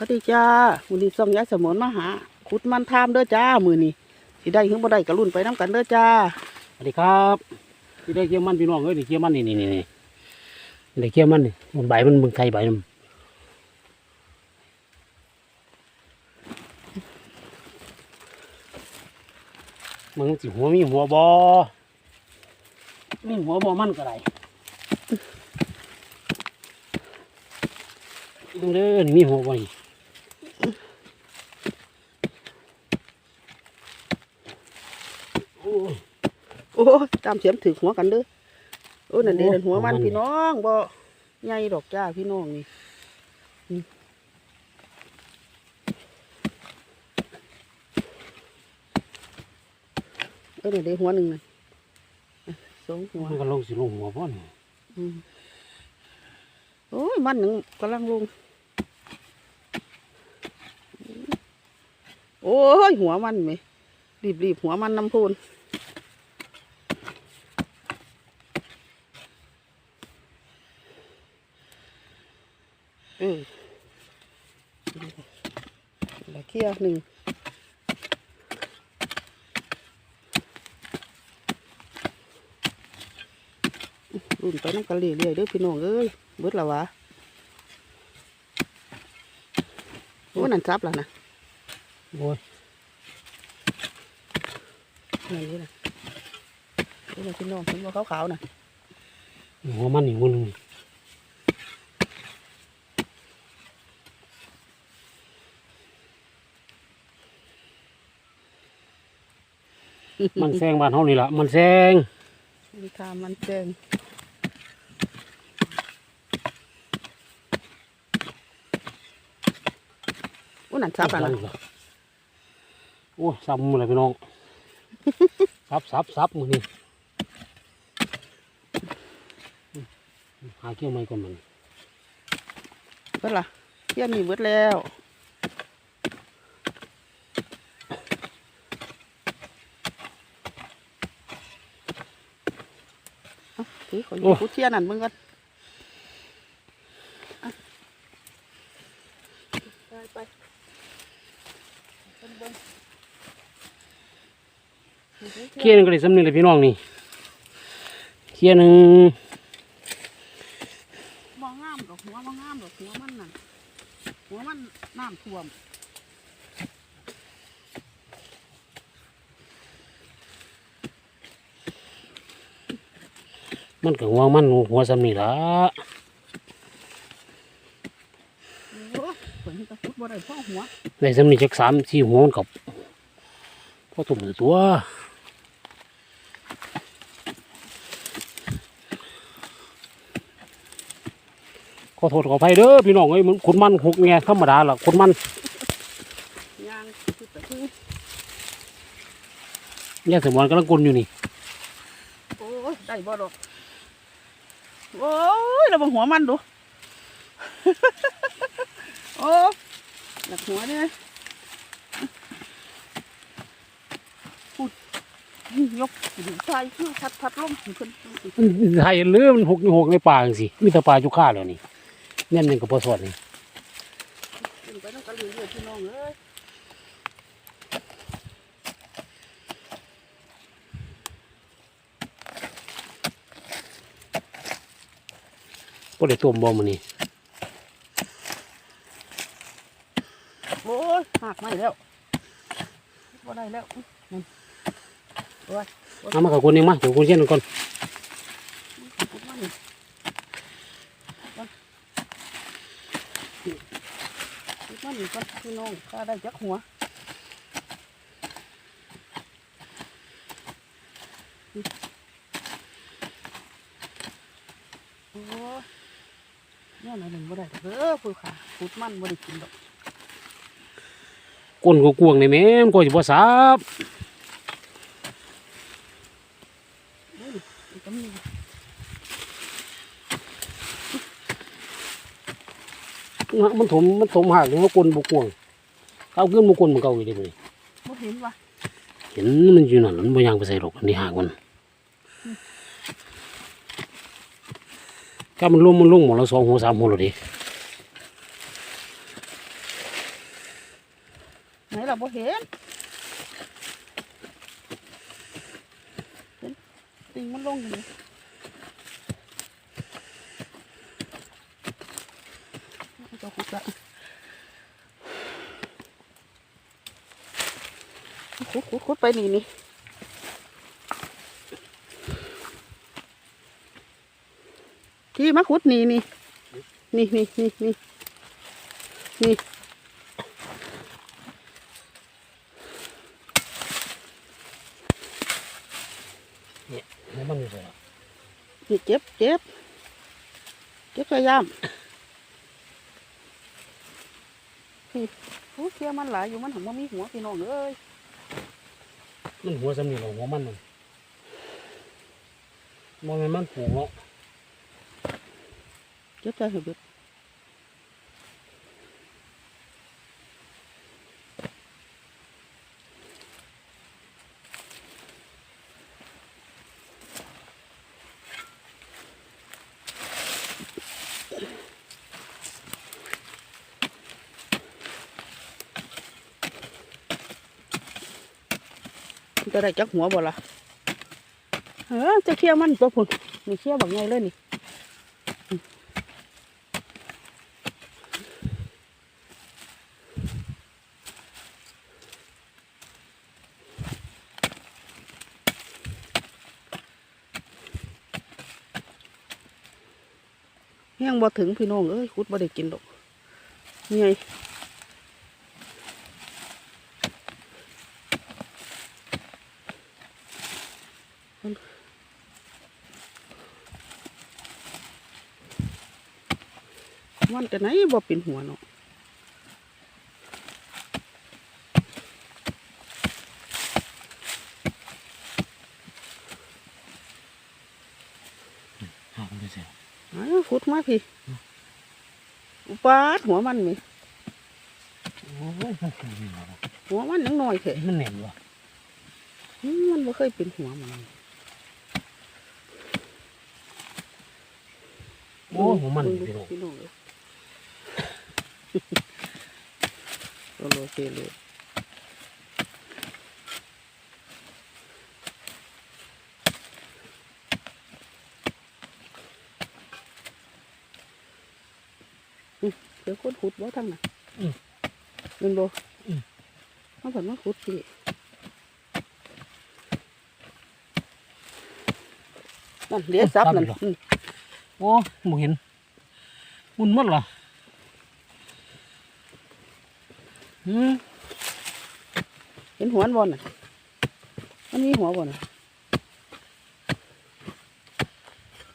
สวัสดีจ้ามือนี้ส่องยายสมนมาหาขุดมันทามเด้อจ้ามือนี้สิได้หรือบ่ได้กระรุ่นไปน้ำกันเด้อจ้าสวัสดีครับที่ได้เกี่ยวมันพี่น้องเอ้ยได้เกี่ยวมันนี่นี่นี่นี่ได้เกี่ยวมันนี่มันใบมันมึงไทยใบมันมึงสิหัวมีหัวบอมีหัวบอมันก็ได้ดูเด้อนี่มีหัวบอนี่โอ้ย โอ้ย ตามเสียมถือหัวกันเด้อโอ้ยนั่นเด้นั่นหัวมันพี่น้องบ่ใหญ่ดอกจ้าพี่น้องนี่นี่เอ้ยนั่นเด้หัวหนึ่งน่ะอะสองหัวมันก็ลงสิลงหัวพ่อนี่อืมโอ้ยมันหนึ่งกำลังลงโอ้ยหัวมันไหมรีบรีบๆหัวมันน้ำพูน ออแล้วเคี่ยวหนึ่งรุ่นไปน้ำกันเรื่อยๆเด้อพี่น้องเอ้ยเบิดและวะโอ้นั่นซับแล้วนะโอ้ยนี่นี่นะนี่นะพี่น้องเห็นว่าขาวๆนะหัวมันอีกหัวหนึง มันแซงบ้านเฮานี่ล่ะมันแซงมีคามันแจ้งโอ้นั่นซับแล้วนะโอ้ยซับมือเลยพี่น้องซับซับซับมือนี่หาเกี่ยวไม้ก่อนมันเบิดละเที่ยนี่เบิดแล้ว เอาถือขออยู่กูเที่ยนั่นมึงก่อนอะไปไปเบิ่งเบิ่งเกี่ยหนึงก็ได้สำนึกเลยพี่น้องนี่เกี่ยหนึงมองงามดอกหัวมองงามดอกหัวมันน่ะหัวมันน้ำท่วม มันก็หัวมันหัวสำนี่ล่ะโอ้ฝนตะพุดบ่ได้พ่อหัวได้สำนี่จักสามสี่หัวมันกับพอตุ่มตัวขอโทษขออภัยเด้อพี่น้องเอ้ยมันคนมันหกไงธรรมดาล่ะคนมันยางคือตะคือแยกสมวนกำลังกลนอยู่นี่ โอ้ยได้บ่ดอก โอ้ยเราบังหัวมันดู โอ้หลักหัวเนี่ยพูดยกถึงใจคือชัดพัดลมถึงคนมันไทยเลือมันหกหกในป่าจังสิมีแต่ป่าจุค่าแล้วนี่แน่นหนึ่งกับพอสอดนี่ไปต้องกระเรื่อยๆพี่น้องเอ้ย ก็ได้ตัวมบ่มันนี่โอ้ยหักไม่แล้วบ่ได้แล้วนั่นโอ้ยเอามากับคนนี้มาเดี๋ยวคนเช่นก่อนพุดมันนี่ก่อนพุดมันนี่ก่อนพี่น้องข้าได้จักหัวโอ้ยเนี่ย หน่อยหนึ่งบ่ได้ดอกเด้อผู้ขาพุดมันบ่ได้กินดอกก้นก็กวางในแม่มก็จะบ่ซับเด้อนี่ก็มีมันถมมันถมหักเลยว่าก้นบ่กวางเอาขึ้นบ่ก้นมันเก่าอยู่เดิเลยบ่เห็นว่ะเห็นมันอยู่นั่นมันบ่ย่างไปใส่หรอกอันนี้หักมัน ถ้ามันลงมันลงหมดแล้วสองหัวสามหัวแล้วดิไหนเราบ่เห็นเห็นติงมันลงอยู่นี่เอาเจะขุดละขุดขุดขุดไปนี่นี่ ที่มาขุดนี่นี่นี่นี่นี่นี่นี่หัวมันอยู่ไสล่ะนี่เจ็บเจ็บเจ็บพยายามนี่โอ้เสียมันหลายอยู่มันหังว่ามีหัวพี่น้องเอ้ยมันหัวสำนีหรอหัวมันมันมองมันมันปูเนาะ เจ็บใจเหรอเบิดมันจะได้จักหัวบ่ล่ะเออจะเคี่ยวมันตัวพุ่นนี่เคี่ยวแบบไงเลยนี่ ยังบ่ถึงพี่น้องเอ้ยคุดบ่ได้กินดอกนี่ไงมันแต่ไหนบ่เป็นหัวเนาะ หามันอยู่ไสล่ะ อ้าวฟุ ดมาพี่อุปาดหัวมันมีโอ้ยมันปูนี่ล่ะหัวมันยังน้อยแค่มันแหน่นวะอืมมันบ่เคยเป็นหัวมันโอ้หัวมันเบิ่พี่งน้องพี่น้องเอ้ยโลโลเซเลยอื เดี๋ยวคนขุดบ่ทั้งน่ะอืมเป็นบ่อืมเขาผันมาขุดสินั่นเลี้ยซับนั่นอืมโอ้บ่เห็นมุนหมดเหรออืมเห็นหัวมันบ่น่ะมันมีหัวบ่น่ะ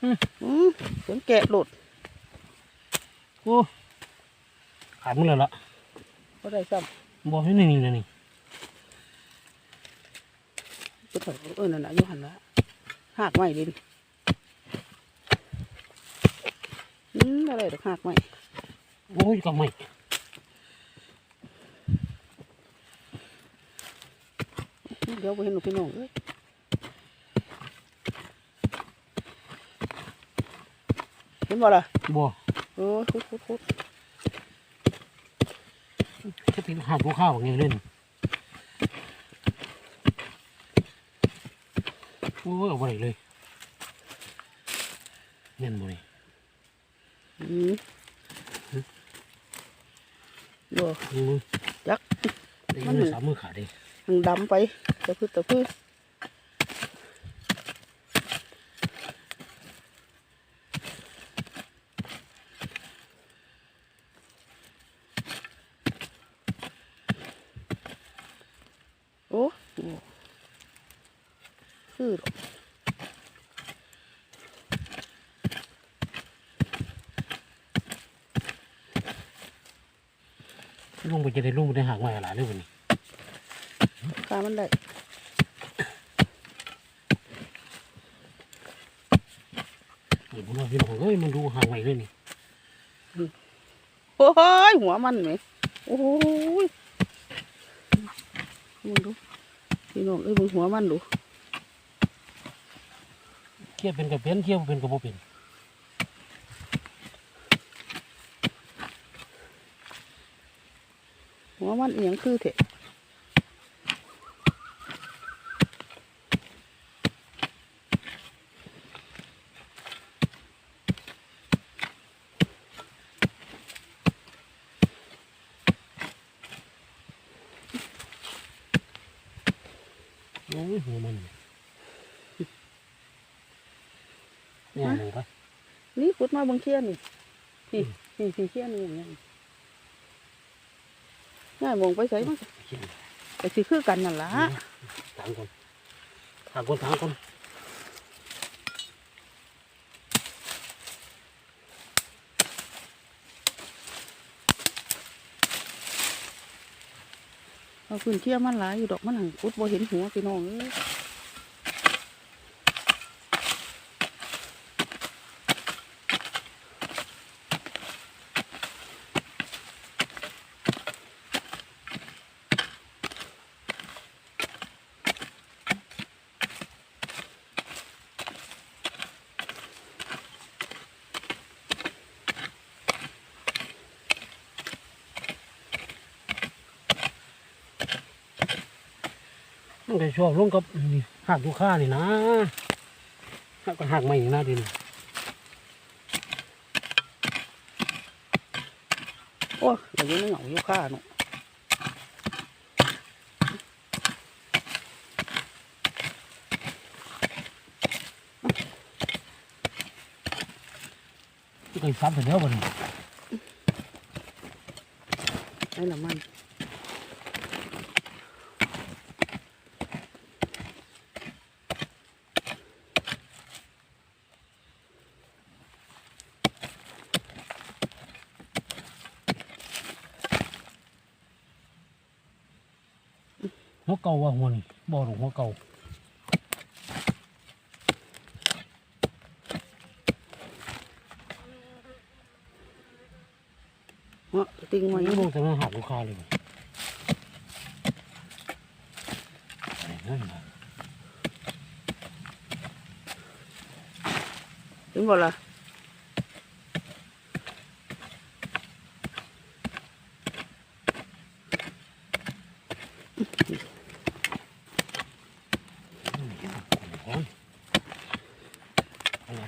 อืมเสียงแกะโหลดโอ้ขาดมันเลยละก็ได้ซ้บ่อยู่นี่นี่นะนี่ำก็ถอยเออนั่นน่ะอยู่หันละหากไม้ดินอืมอะไรดอกหากไม้โอ้ยก็ไม่เดี๋ยวไปเห็นหนูพี่น้องเอ้ยเห็นบ่ล่ะบ่เออคุดคุดคุดจะติดหาดภูข้าวไงเล่นโอ้ยเอาไปเลยเน่นบ่นี่อืมบ่นี่มึงจักได้ยินมือสามมือขาดดิหังดำไปตะพื้ตะพื้โอ้โห คือดอกลุงไปจะได้ลุงไปได้หางไม้อะไรเลยวันนี้กามันได้เดี๋ยวผมว่าพี่น้องเอ้ยมันดูหางไม้เลยนี่โอ้ยหัวมันไหมโอ้ยมึงดูพี่น้องเอ้ยมึงหัวมันดู เคี่ยบเป็นกับเป็นเคี่ยบเป็นกับโบเป็นหัวมันเอียงคือเถอะโอ้ยหัวมัน หนึ่งก็นี่ขุดมาเบางเคียนนี่นี่นี่พี่เคียนนี่อย่างเงี้ยง่ายมองไปใส่มาแต่สิคือกันนั่นล่ะสามคนสามคนสามคนเอาพื้นเที่ยมันหลายอยู่ดอกมันหังขุดบ่เห็นหัวพี่น้องเอ้ มันก็ชอบลงกับนี่หักลูกค้านี่นะหักก็หักไม่อย่างน่าดินโอ้ยเราอยู่ในเหงาอยู่ข้าเนาะมันก็ซ้ำแต่เดียวบ่นี่ไอ้ละมัน หัวเก่าว่าหัวนี่บ่หรอกหัวเก่าเนาะติงมัไว้นลงแต่มันหักลูกค้าเลยบ่นั่นน่ะเห็นบ่ล่ะ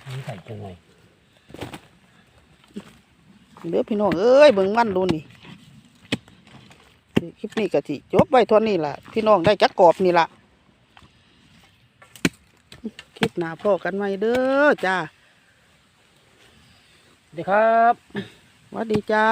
เอาล่ะทำใส่จังไงเด้อพี่น้องเอ้ยเบิ่งมันดูนี่คลิปนี้ก็สิจบไว้เท่านี้ล่ะ พี่น้องได้จักกรอบนี่ล่ะคลิปหน้าพ่อกันไว้เด้อจ้าสวัสดีครับหวัสดีจ้า